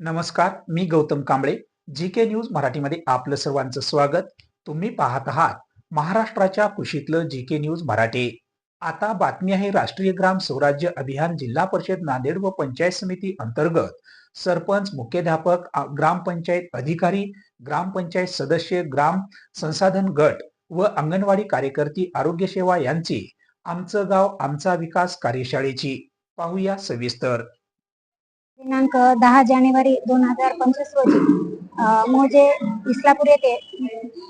नमस्कार मी Gautam Kamble. G K news मराठीमध्ये आपलं सर्वांचं स्वागत. तुम्ही पाहत आहात महाराष्ट्राच्या कुशीतलं जी के न्यूज मराठी. आता बातमी आहे राष्ट्रीय ग्राम स्वराज्य अभियान जिल्हा परिषद नांदेड व पंचायत समिती अंतर्गत. सरपंच मुख्याध्यापक ग्रामपंचायत अधिकारी ग्रामपंचायत सदस्य ग्राम संसाधन गट व अंगणवाडी कार्यकर्ती आरोग्य सेवा यांची आमचं गाव आमचा विकास कार्यशाळेची. पाहूया सविस्तर. दिनांक दहा जानेवारी दोन हजार पंचवीस रोजी मोजे इस्लापूर येथे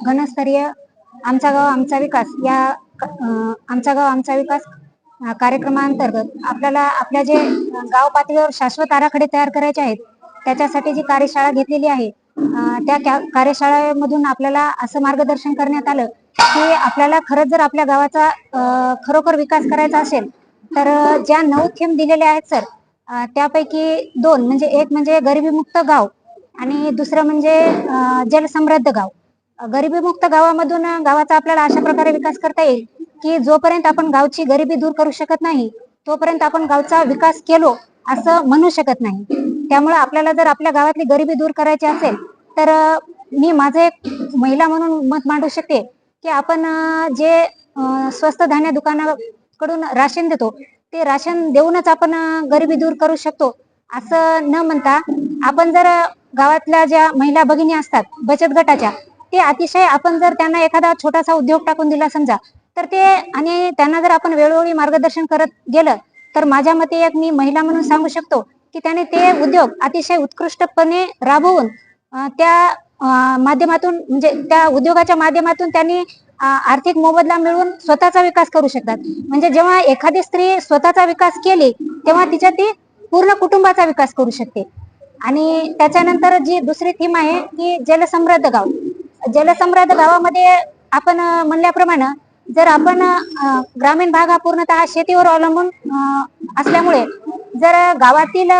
घनस्तरीय आमचा गाव आमचा विकास या आमचा गाव आमचा विकास अ, कार्यक्रमाअंतर्गत आपल्याला आपल्या जे गाव पातळीवर शाश्वत आराखडे तयार करायचे आहेत त्याच्यासाठी जी कार्यशाळा घेतलेली आहे त्या कार्यशाळेमधून आपल्याला असं मार्गदर्शन करण्यात आलं की आपल्याला खरंच जर आपल्या गावाचा खरोखर विकास करायचा असेल तर ज्या नऊ थेंब दिलेल्या आहेत सर त्यापैकी दोन म्हणजे एक म्हणजे गरिबीमुक्त गाव आणि दुसरं म्हणजे जलसमृद्ध गाव. गरिबीमुक्त गावामधून गावाचा आपल्याला अशा प्रकारे विकास करता येईल की जोपर्यंत आपण गावची गरिबी दूर करू शकत नाही तोपर्यंत आपण गावचा विकास केलो असं म्हणू शकत नाही. त्यामुळे आपल्याला जर आपल्या गावातली गरिबी दूर करायची असेल तर मी माझं एक महिला म्हणून मत मांडू शकते की आपण जे स्वस्त धान्य दुकानाकडून राशन देतो ते राशन देऊनच आपण गरिबी दूर करू शकतो असं न म्हणता आपण जर गावातल्या ज्या महिला भगिनी असतात बचत गटाच्या ते अतिशय आपण जर त्यांना एखादा छोटासा उद्योग टाकून दिला समजा तर ते आणि त्यांना जर आपण वेळोवेळी मार्गदर्शन करत गेलं तर माझ्या मते एक मी महिला म्हणून सांगू शकतो की त्याने ते उद्योग अतिशय उत्कृष्टपणे राबवून त्या माध्यमातून म्हणजे त्या उद्योगाच्या माध्यमातून त्यांनी आर्थिक मोबदला मिळवून स्वतःचा विकास करू शकतात. म्हणजे जेव्हा एखादी स्त्री स्वतःचा विकास केली तेव्हा तिच्या ती पूर्ण कुटुंबाचा विकास करू शकते. आणि त्याच्यानंतर जी दुसरी थीम आहे की जलसमृद्ध गाव. जलसमृद्ध गावामध्ये आपण म्हणल्याप्रमाणे जर आपण ग्रामीण भाग हा पूर्णतः शेतीवर अवलंबून असल्यामुळे जर गावातील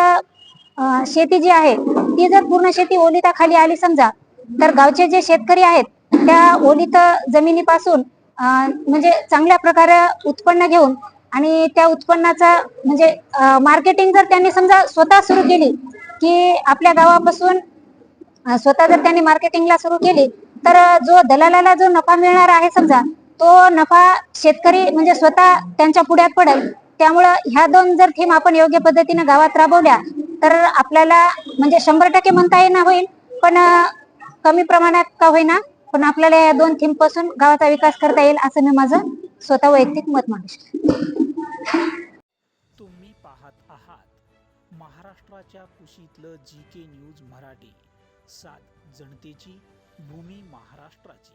शेती जी आहे ती जर पूर्ण शेती ओलिताखाली आली समजा तर गावचे जे शेतकरी आहेत त्या ओलित जमिनीपासून म्हणजे चांगल्या प्रकारे उत्पन्न घेऊन आणि त्या उत्पन्नाचा म्हणजे मार्केटिंग जर त्यांनी समजा स्वतः सुरू केली की आपल्या गावापासून स्वतः जर त्यांनी मार्केटिंगला सुरू केली तर जो दलालाला जो नफा मिळणार आहे समजा तो नफा शेतकरी म्हणजे स्वतः त्यांच्या पुढ्यात पडेल. त्यामुळं ह्या दोन जर थीम आपण योग्य पद्धतीने गावात राबवल्या तर आपल्याला म्हणजे शंभर टक्के म्हणता येणार होईल. पण कमी प्रमाणात का होईना पण आपल्याला या दोन थीमपासून गावाचा विकास करता येईल असं मी माझं स्वतः वैयक्तिक मत मांडू शकते तुम्ही पाहत आहात महाराष्ट्राच्या कुशीतलं जी के न्यूज मराठी. सात जनतेची भूमी महाराष्ट्राची.